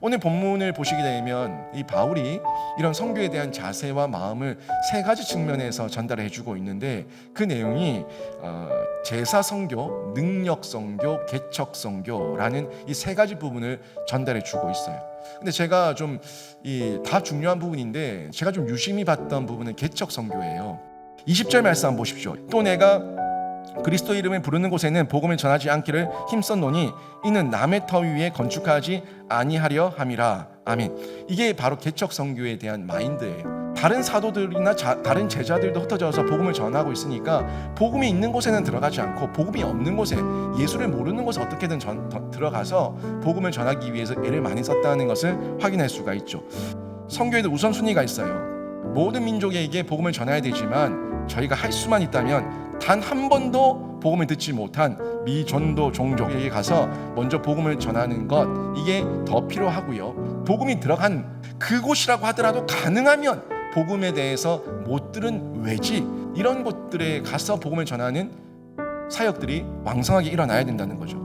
오늘 본문을 보시게 되면 이 바울이 이런 성교에 대한 자세와 마음을 세 가지 측면에서 전달해 주고 있는데 그 내용이 어, 제사 성교, 능력 성교, 개척 성교라는 이 세 가지 부분을 전달해 주고 있어요. 근데 제가 좀 이 다 중요한 부분인데 제가 좀 유심히 봤던 부분은 개척 성교예요. 20절 말씀 한번 보십시오. 또 내가 그리스도 이름을 부르는 곳에는 복음을 전하지 않기를 힘썼노니 이는 남의 터 위에 건축하지 아니하려 함이라. 아멘. 이게 바로 개척 성교에 대한 마인드예요. 다른 사도들이나 자- 다른 제자들도 흩어져서 복음을 전하고 있으니까 복음이 있는 곳에는 들어가지 않고 복음이 없는 곳에 예수를 모르는 곳에 어떻게든 전- 더- 들어가서 복음을 전하기 위해서 애를 많이 썼다는 것을 확인할 수가 있죠. 성교에도 우선순위가 있어요. 모든 민족에게 복음을 전해야 되지만 저희가 할 수만 있다면 단 한 번도 복음을 듣지 못한 미전도 종족에게 가서 먼저 복음을 전하는 것 이게 더 필요하고요. 복음이 들어간 그곳이라고 하더라도 가능하면 복음에 대해서 못 들은 외지 이런 곳들에 가서 복음을 전하는 사역들이 왕성하게 일어나야 된다는 거죠.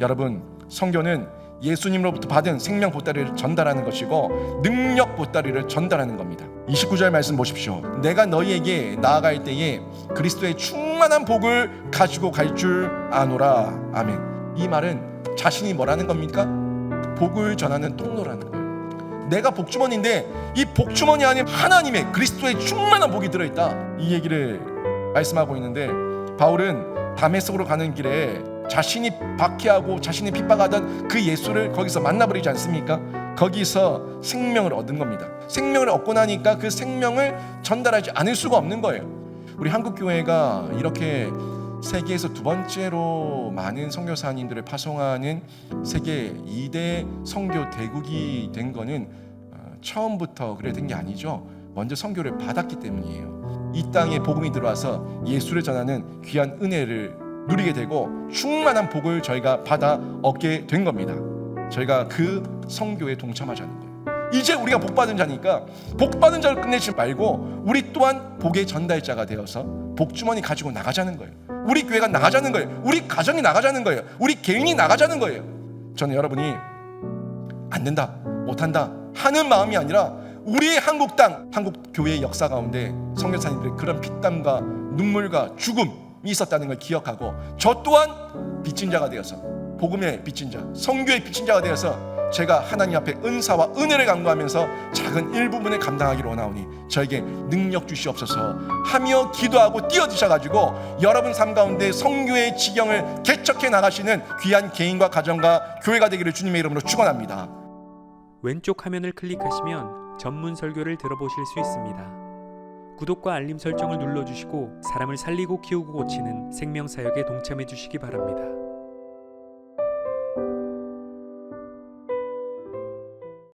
여러분, 성교는 예수님으로부터 받은 생명 보따리를 전달하는 것이고 능력 보따리를 전달하는 겁니다. 29절 말씀 보십시오. 내가 너희에게 나아갈 때에 그리스도의 충만한 복을 가지고 갈 줄 아노라. 아멘. 이 말은 자신이 뭐라는 겁니까? 복을 전하는 통로라는 거예요. 내가 복주머니인데 이 복주머니 안에 하나님의 그리스도의 충만한 복이 들어있다. 이 얘기를 말씀하고 있는데 바울은 다메섹으로 가는 길에 자신이 박해하고 자신이 핍박하던 그 예수를 거기서 만나버리지 않습니까? 거기서 생명을 얻은 겁니다. 생명을 얻고 나니까 그 생명을 전달하지 않을 수가 없는 거예요. 우리 한국 교회가 이렇게 세계에서 두 번째로 많은 선교사님들을 파송하는 세계 2대 선교 대국이 된 거는 어, 처음부터 그래 된 게 아니죠. 먼저 선교를 받았기 때문이에요. 이 땅에 복음이 들어와서 예수를 전하는 귀한 은혜를 누리게 되고 충만한 복을 저희가 받아 얻게 된 겁니다. 저희가 그 성교에 동참하자는 거예요. 이제 우리가 복 받은 자니까 복 받은 자를 끝내지 말고 우리 또한 복의 전달자가 되어서 복주머니 가지고 나가자는 거예요. 우리 교회가 나가자는 거예요. 우리 가정이 나가자는 거예요. 우리 개인이 나가자는 거예요. 저는 여러분이 안 된다, 못한다 하는 마음이 아니라 우리의 한국 땅, 한국 교회의 역사 가운데 성교사님들의 그런 피땀과 눈물과 죽음이 있었다는 걸 기억하고 저 또한 빚진 자가 되어서 복음의 빚진 자, 성교의 빚진 자가 되어서 제가 하나님 앞에 은사와 은혜를 강구하면서 작은 일부분을 감당하기로 원하오니 저에게 능력 주시옵소서 하며 기도하고 뛰어드셔가지고 여러분 삶 가운데 성교의 지경을 개척해 나가시는 귀한 개인과 가정과 교회가 되기를 주님의 이름으로 축원합니다. 왼쪽 화면을 클릭하시면 전문 설교를 들어보실 수 있습니다. 구독과 알림 설정을 눌러주시고 사람을 살리고 키우고 고치는 생명사역에 동참해 주시기 바랍니다.